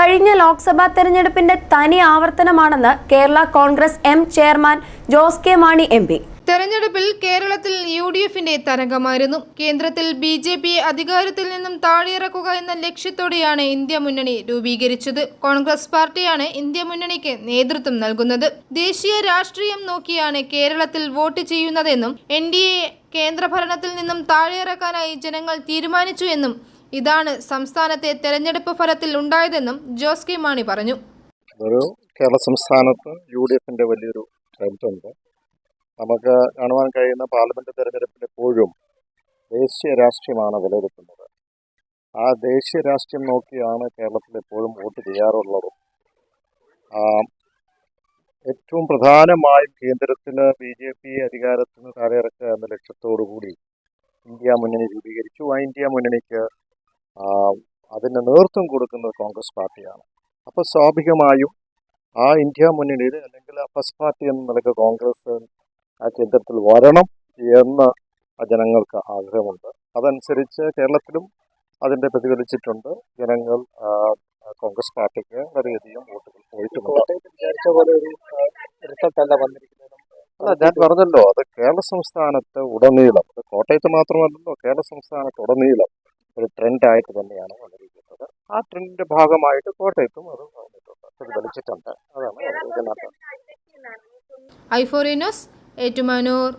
കഴിഞ്ഞ ലോക്സഭാ തെരഞ്ഞെടുപ്പിന്റെ തനി ആവർത്തനമാണെന്ന് Kerala Congress M chairman Jose K Mani M P. തെരഞ്ഞെടുപ്പിൽ കേരളത്തിൽ യു ഡി എഫിന്റെ തരംഗമായിരുന്നു. കേന്ദ്രത്തിൽ ബി ജെ പിയെ അധികാരത്തിൽ നിന്നും താഴെയിറക്കുക എന്ന ലക്ഷ്യത്തോടെയാണ് ഇന്ത്യ മുന്നണി രൂപീകരിച്ചത്. കോൺഗ്രസ് പാർട്ടിയാണ് ഇന്ത്യ മുന്നണിക്ക് നേതൃത്വം നൽകുന്നത്. ദേശീയ രാഷ്ട്രീയം നോക്കിയാണ് കേരളത്തിൽ വോട്ട് ചെയ്യുന്നതെന്നും എൻ ഡി എ കേന്ദ്രഭരണത്തിൽ നിന്നും താഴെയിറക്കാനായി ജനങ്ങൾ തീരുമാനിച്ചു എന്നും ഇതാണ് സംസ്ഥാനത്തെ തെരഞ്ഞെടുപ്പ് ഫലത്തിൽ ഉണ്ടായതെന്നും ജോസ് കെ മാണി പറഞ്ഞു. കേരള സംസ്ഥാനത്ത് യു ഡി എഫിന്റെ വലിയൊരു ഉണ്ട് നമുക്ക് കാണുവാൻ കഴിയുന്ന പാർലമെന്റ് തെരഞ്ഞെടുപ്പിൽ എപ്പോഴും ദേശീയ രാഷ്ട്രീയമാണ് വിലയിരുത്തുന്നത്. ആ ദേശീയ രാഷ്ട്രീയം നോക്കിയാണ് കേരളത്തിൽ എപ്പോഴും വോട്ട് ചെയ്യാറുള്ളത്. ഏറ്റവും പ്രധാനമായും കേന്ദ്രത്തിന് ബി ജെ പി അധികാരത്തിന് താഴെ ഇറക്കുക എന്ന ലക്ഷ്യത്തോടു കൂടി ഇന്ത്യ മുന്നണി രൂപീകരിച്ചു. ആ ഇന്ത്യ മുന്നണിക്ക് അതിന് നേതൃത്വം കൊടുക്കുന്നത് കോൺഗ്രസ് പാർട്ടിയാണ്. അപ്പോൾ സ്വാഭാവികമായും ആ ഇന്ത്യ മുന്നണിയിൽ അല്ലെങ്കിൽ ആ ഫസ്റ്റ് പാർട്ടി എന്ന നിലയ്ക്ക് കോൺഗ്രസ് ആ കേന്ദ്രത്തിൽ വരണം എന്ന ജനങ്ങൾക്ക് ആഗ്രഹമുണ്ട്. അതനുസരിച്ച് കേരളത്തിലും അതിന്റെ പ്രതിഫലിച്ചിട്ടുണ്ട്. ജനങ്ങൾ കോൺഗ്രസ് പാർട്ടിക്ക് വളരെയധികം വോട്ടുകൾ പോയിട്ടുണ്ട്. അല്ല ഞാൻ പറഞ്ഞല്ലോ അത് കേരള സംസ്ഥാനത്ത് ഉടനീളം അത് കോട്ടയത്ത് മാത്രമല്ലല്ലോ കേരള സംസ്ഥാനത്ത് ഉടനീളം ഒരു ട്രെൻഡായിട്ട് തന്നെയാണ് വന്നിരിക്കുന്നത്. ആ ട്രെൻഡിന്റെ ഭാഗമായിട്ട് കോട്ടയത്തും അത് വന്നിട്ടുണ്ട്. പ്രതിഫലിച്ചിട്ടുണ്ട് അതാണ് ഐഫോറിനോസ് ഏറ്റുമാനൂർ